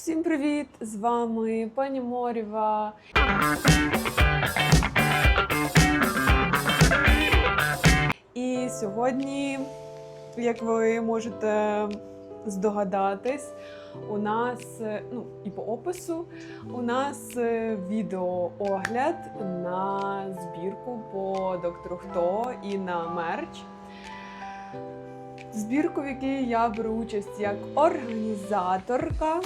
Всім привіт! З вами пані Морєва. І сьогодні, як ви можете здогадатись, у нас, ну і по опису, у нас відеоогляд на збірку по доктору Хто і на мерч. Збірку, в якій я беру участь як організаторка.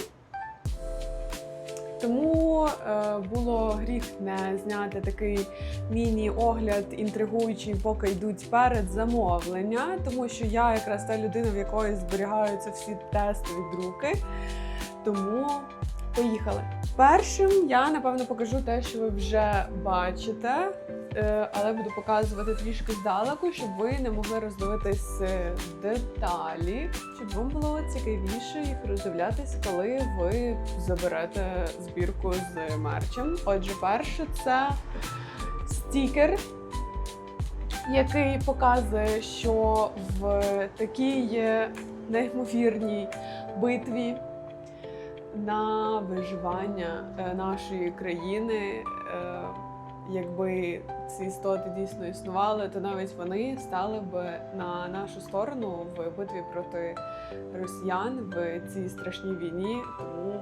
Тому е, було гріх не зняти такий міні-огляд, інтригуючий, поки йдуть перед замовлення, тому що я якраз та людина, в якої зберігаються всі тести від руки. Тому поїхали. Першим я напевно покажу те, що ви вже бачите, але буду показувати трішки здалеку, щоб ви не могли роздивитись е, деталі, щоб вам було цікавіше їх роздивлятись, коли ви заберете збірку з мерчем. Отже, перше це стікер. Який показує, що в такій неймовірній битві на виживання е, нашої країни. Якби ці істоти дійсно існували, то навіть вони стали б на нашу сторону в битві проти росіян в цій страшній війні. Тому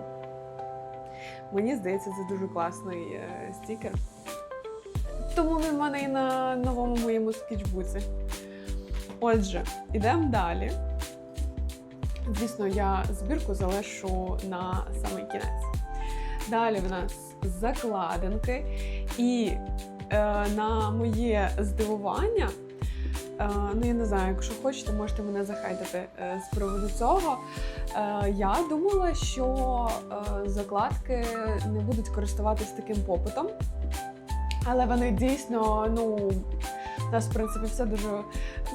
мені здається, це дуже класний е, стікер. Тому він в мене і на новому моєму скетчбуці. Отже, ідемо далі. Звісно, я збірку залишу на самий кінець. Далі в нас закладинки. І е, на моє здивування, е, ну я не знаю, якщо хочете, можете мене захайтити е, з приводу цього. Е, я думала, що е, закладки не будуть користуватись таким попитом. Але вони дійсно, ну, у нас, в принципі, все дуже,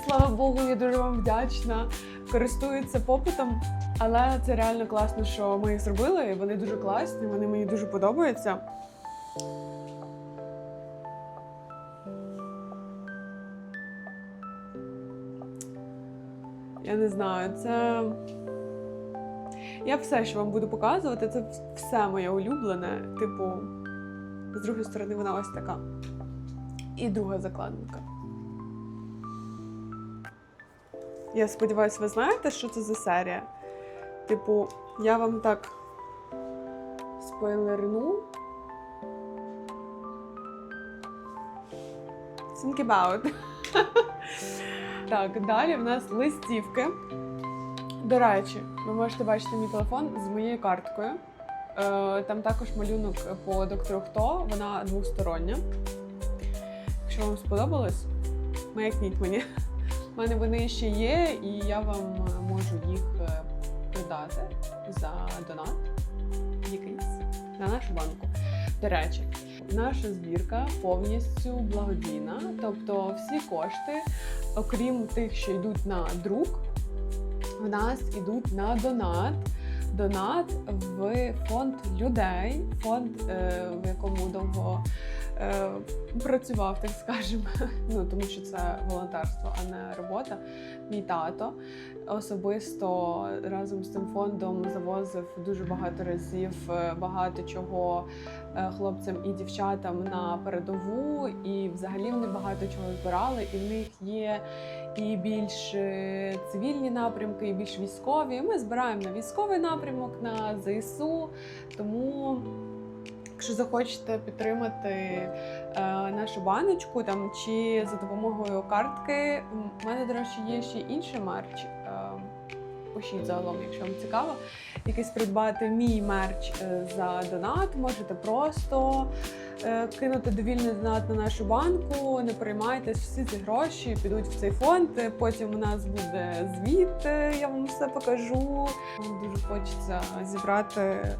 слава Богу, я дуже вам вдячна користуються попитом, але це реально класно, що ми їх зробили. Вони дуже класні, вони мені дуже подобаються. Я не знаю, це. Я все, що вам буду показувати, це все моє улюблене. Типу, з другої сторони, вона ось така. І друга закладинка. Я сподіваюся, ви знаєте, що це за серія. Типу, я вам так спойлерну. Think about. так, далі в нас листівки. До речі, ви можете бачити мій телефон з моєю карткою. Е, Там також малюнок по доктору Хто, вона двостороння. Якщо вам сподобалось, маякніть мені. У мене вони ще є, і я вам можу їх е, продати за донат якийсь на нашу банку. До речі, наша збірка повністю благодійна, тобто всі кошти, окрім тих, що йдуть на друк, в нас ідуть на донат. Донат в фонд людей, фонд, е, в якому довго е, працював, так скажемо. Ну тому що це волонтерство, а не робота. Мій тато особисто разом з цим фондом завозив дуже багато разів е, багато чого е, хлопцям і дівчатам на передову, і взагалі вони багато чого збирали, і в них є і більш е, цивільні напрямки, і більш військові. Ми збираємо на військовий напрямок, на ЗСУ. Тому, якщо захочете підтримати е, нашу баночку там чи за допомогою картки, в мене, до речі, є ще інший мерч. Е, Пишіть загалом, якщо вам цікаво, якийсь придбати мій мерч е, за донат. Можете просто кинути довільний донат на нашу банку. Не переймайтесь, всі ці гроші підуть в цей фонд. Потім у нас буде звіт, я вам все покажу. Дуже хочеться зібрати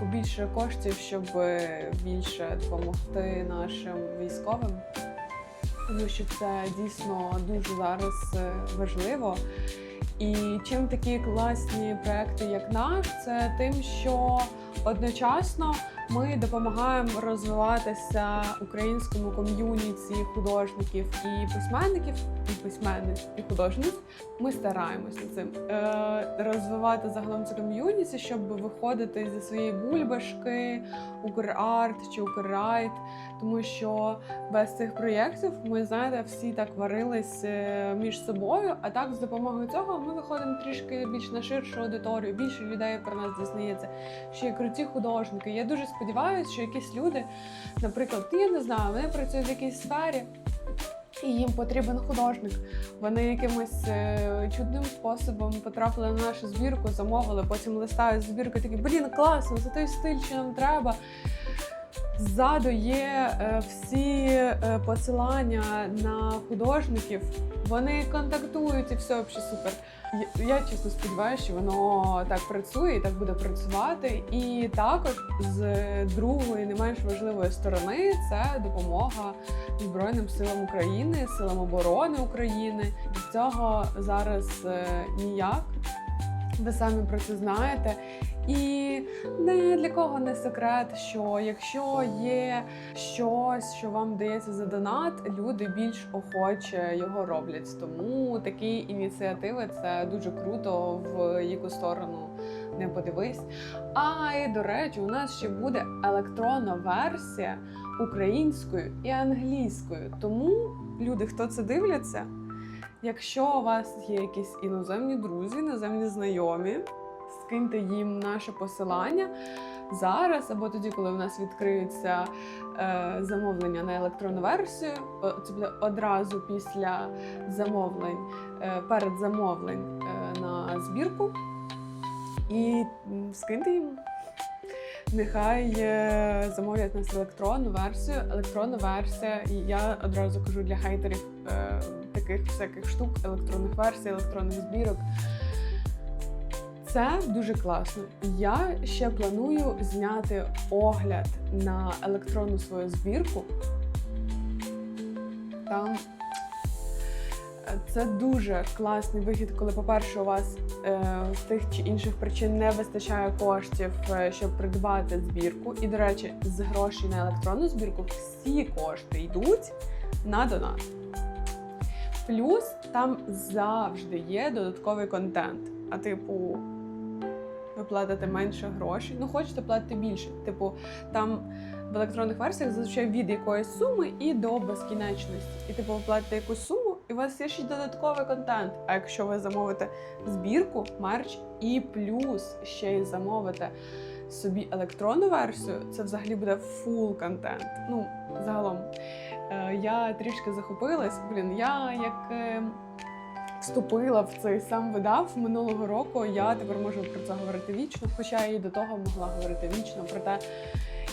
побільше коштів, щоб е, більше допомогти нашим військовим. Тому що це дійсно дуже зараз е, важливо. І чим такі класні проекти, як наш, це тим, що одночасно Ми допомагаємо розвиватися українському ком'юніті художників і письменників, і письменниць, і художниць. Ми стараємося цим е, розвивати загалом це ком'юніті, щоб виходити зі своєї бульбашки, Украрт чи Укррайт, тому що без цих проєктів ми знаєте, всі так варились е, між собою. А так, з допомогою цього ми виходимо трішки більш на ширшу аудиторію. Більше людей про нас дізнається. Ще є круті художники. Я дуже сподіваюся, що якісь люди, наприклад, я не знаю, вони працюють в якійсь сфері. І їм потрібен художник. Вони якимось е, чудним способом потрапили на нашу збірку, замовили, потім листають збірку, такі блін, класно, це той стиль, що нам треба. Ззаду є е, всі е, посилання на художників. Вони контактують і все взагалі супер. Я, чесно сподіваюся, що воно так працює і так буде працювати. І також з другої, не менш важливої сторони, це допомога Збройним силам України, силам оборони України. До цього зараз е, ніяк. Ви самі про це знаєте. І не для кого не секрет, що якщо є щось, що вам дається за донат, люди більш охоче його роблять. Тому такі ініціативи це дуже круто, в яку сторону не подивись. А і до речі, у нас ще буде електронна версія українською і англійською. Тому люди, хто це дивляться, якщо у вас є якісь іноземні друзі, іноземні знайомі скиньте їм наше посилання зараз, або тоді, коли в нас відкриються е, замовлення на електронну версію. Це буде одразу після замовлень, е, перед замовлень е, на збірку. І скиньте їм. Нехай е, замовлять нас електронну версію. Електронна версія, і я одразу кажу для хейтерів е, таких всяких штук, електронних версій, електронних збірок. Це дуже класно. Я ще планую зняти огляд на електронну свою збірку. Там е, це дуже класний вихід, коли, по-перше, у вас е, з тих чи інших причин не вистачає коштів, е, щоб придбати збірку. І, до речі, з грошей на електронну збірку всі кошти йдуть на донат. Плюс там завжди є додатковий контент. А типу, ви платите менше грошей. Ну, хочете платити більше. Типу, там в електронних версіях зазвичай від якоїсь суми і до безкінечності. І типу, ви платите якусь суму, і у вас є ще додатковий контент. А якщо ви замовите збірку, мерч і плюс ще й замовите собі електронну версію, це взагалі буде фул контент. Ну, загалом. Е, я трішки захопилась. Блін, я як. Вступила в цей сам видав минулого року. Я тепер можу про це говорити вічно, хоча я і до того могла говорити вічно про те,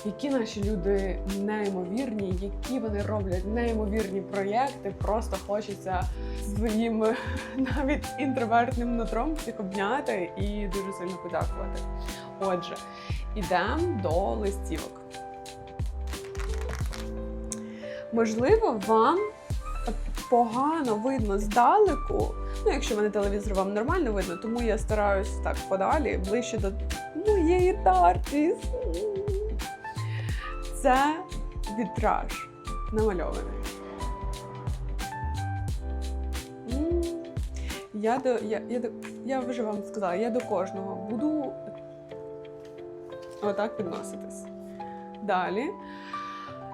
які наші люди неймовірні, які вони роблять неймовірні проєкти. Просто хочеться своїм навіть інтровертним нутром всіх обняти і дуже сильно подякувати. Отже, ідемо до листівок. Можливо, вам погано видно здалеку. Ну, якщо мене телевізор вам нормально видно, тому я стараюсь так подалі, ближче до моєї тарці. Це вітраж намальований. Я до я, я, я вже вам сказала, я до кожного буду отак відноситись. Далі.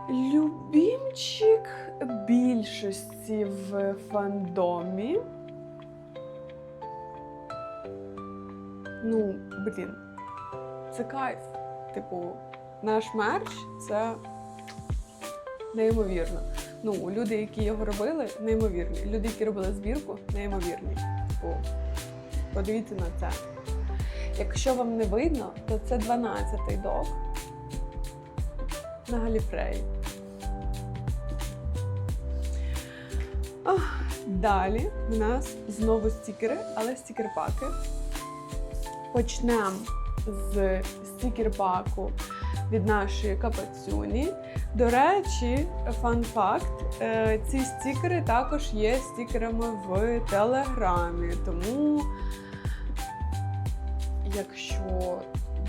Любімчик більшості в фандомі. Ну, блін, це кайф. Типу, наш мерч це неймовірно. Ну, люди, які його робили, неймовірні. Люди, які робили збірку, неймовірні. Типу, подивіться на це. Якщо вам не видно, то це 12-й док на Галіфреї. Далі у нас знову стікери, але стікер-паки. Почнемо з стікер-паку від нашої капацюні. До речі, фан-факт: е, ці стікери також є стікерами в Телеграмі. Тому, якщо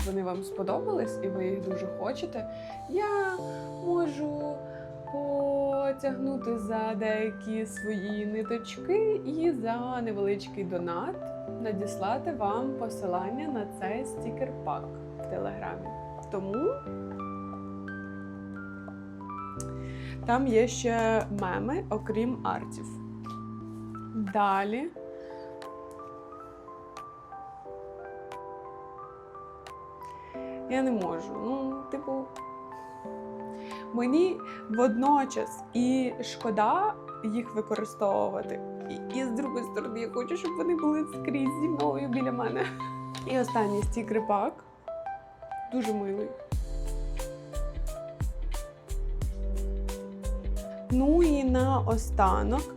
вони вам сподобались і ви їх дуже хочете, я можу потягнути за деякі свої ниточки і за невеличкий донат надіслати вам посилання на цей стікер-пак в телеграмі. Тому там є ще меми, окрім артів. Далі. Я не можу. Ну, типу, мені водночас і шкода їх використовувати. І, з другої сторони, я хочу, щоб вони були скрізь зі мною біля мене. І останній стікер-пак. Дуже милий. Ну і на останок,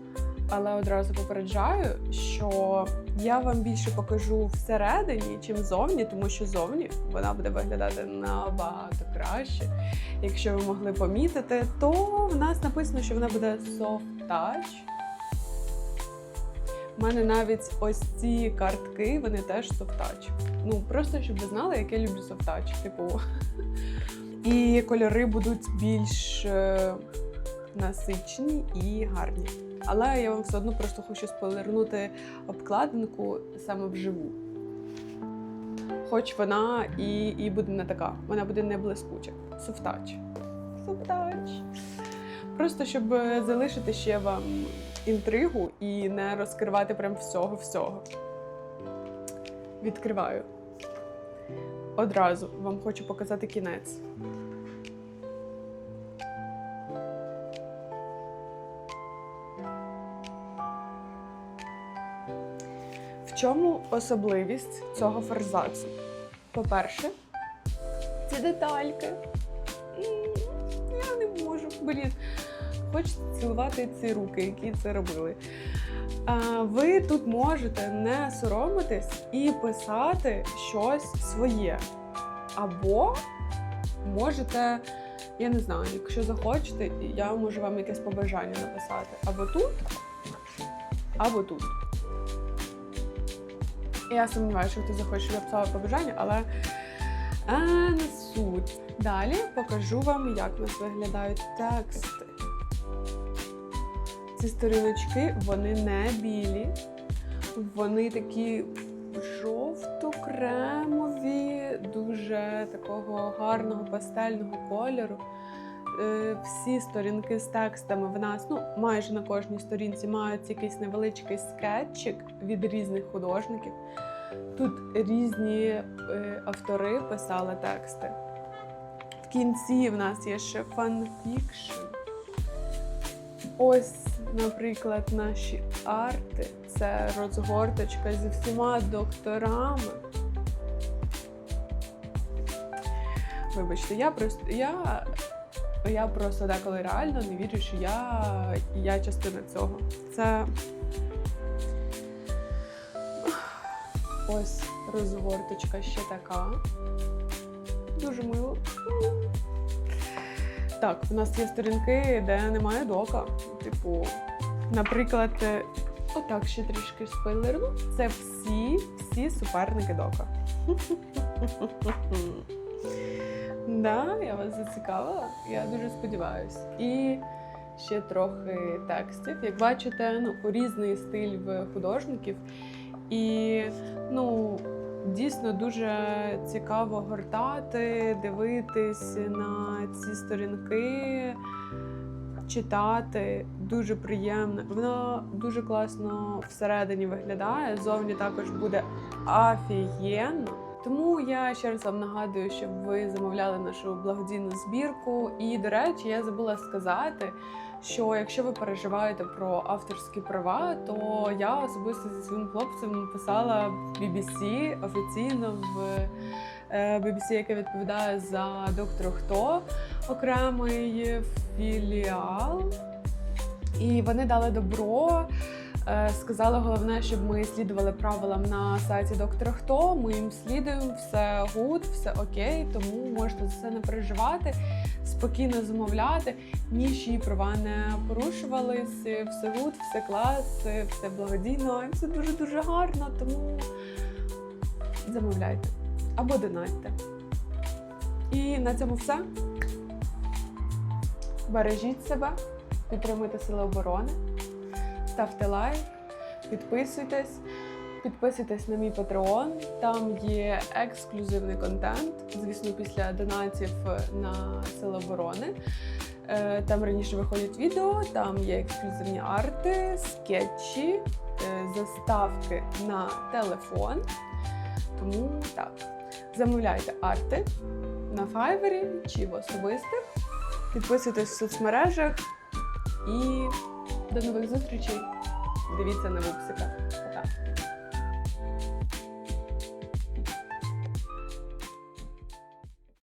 але одразу попереджаю, що я вам більше покажу всередині, чим зовні, тому що зовні вона буде виглядати набагато краще. Якщо ви могли помітити, то в нас написано, що вона буде soft touch. У мене навіть ось ці картки, вони теж touch. Ну, просто щоб ви знали, як я люблю touch. Типу. І кольори будуть більш е, насичені і гарні. Але я вам все одно просто хочу спойлернути обкладинку саме вживу. Хоч вона і, і буде не така, вона буде не блискуча. Софтач. Софтач. Просто щоб е, залишити ще вам інтригу і не розкривати прям всього-всього. Відкриваю. Одразу вам хочу показати кінець. В чому особливість цього форзацу? По-перше, ці детальки. Я не можу. Блін, хочеться цілувати ці руки, які це робили. Ви тут можете не соромитись і писати щось своє. Або можете, я не знаю, якщо захочете, я можу вам якесь побажання написати. Або тут, або тут. Я сумніваюся, що хтось захоче, щоб я писала побажання, але а, не суть. Далі покажу вам, як у нас виглядають тексти. Ці сторіночки, вони не білі, вони такі жовто-кремові, дуже такого гарного пастельного кольору. Е, Всі сторінки з текстами в нас, ну майже на кожній сторінці мають якийсь невеличкий скетчик від різних художників. Тут різні е, автори писали тексти. В кінці в нас є ще фанфікшн. Ось, наприклад, наші арти. Це розгорточка зі всіма докторами. Вибачте, я просто я, я просто деколи реально не вірю, що я, я частина цього. Це ось розгорточка ще така. Дуже мило. Так, у нас є сторінки, де немає дока. Типу, наприклад, е, отак ще трішки спойлерну. Це всі, всі суперники дока. Да, я вас зацікавила. Я дуже сподіваюся. І ще трохи текстів. Як бачите, ну, різний стиль в художників. І ну, дійсно дуже цікаво гортати, дивитись на ці сторінки, читати. Дуже приємно. Воно дуже класно всередині виглядає. Зовні також буде офігенно. Тому я ще раз вам нагадую, щоб ви замовляли нашу благодійну збірку. І, до речі, я забула сказати, що якщо ви переживаєте про авторські права, то я особисто зі своїм хлопцем писала в BBC офіційно в BBC, яке відповідає за доктора Хто окремий філіал. І вони дали добро. Е, Сказали головне, щоб ми слідували правилам на сайті доктора Хто. Ми їм слідуємо, все гуд, все окей, тому можете за це не переживати, спокійно замовляти. Нічі права не порушувались, все гуд, все клас, все благодійно, все дуже дуже гарно. Тому замовляйте або донатьте. І на цьому все. Бережіть себе, підтримуйте Сили оборони, ставте лайк, підписуйтесь. Підписуйтесь на мій Patreon, там є ексклюзивний контент. Звісно, після донатів на Сили оборони. Е, Там раніше виходять відео, там є ексклюзивні арти, скетчі, е, заставки на телефон. Тому так, замовляйте арти на Fiverr чи в особистих. Підписуйтесь в соцмережах і до нових зустрічей. Дивіться на випусиках. Пока.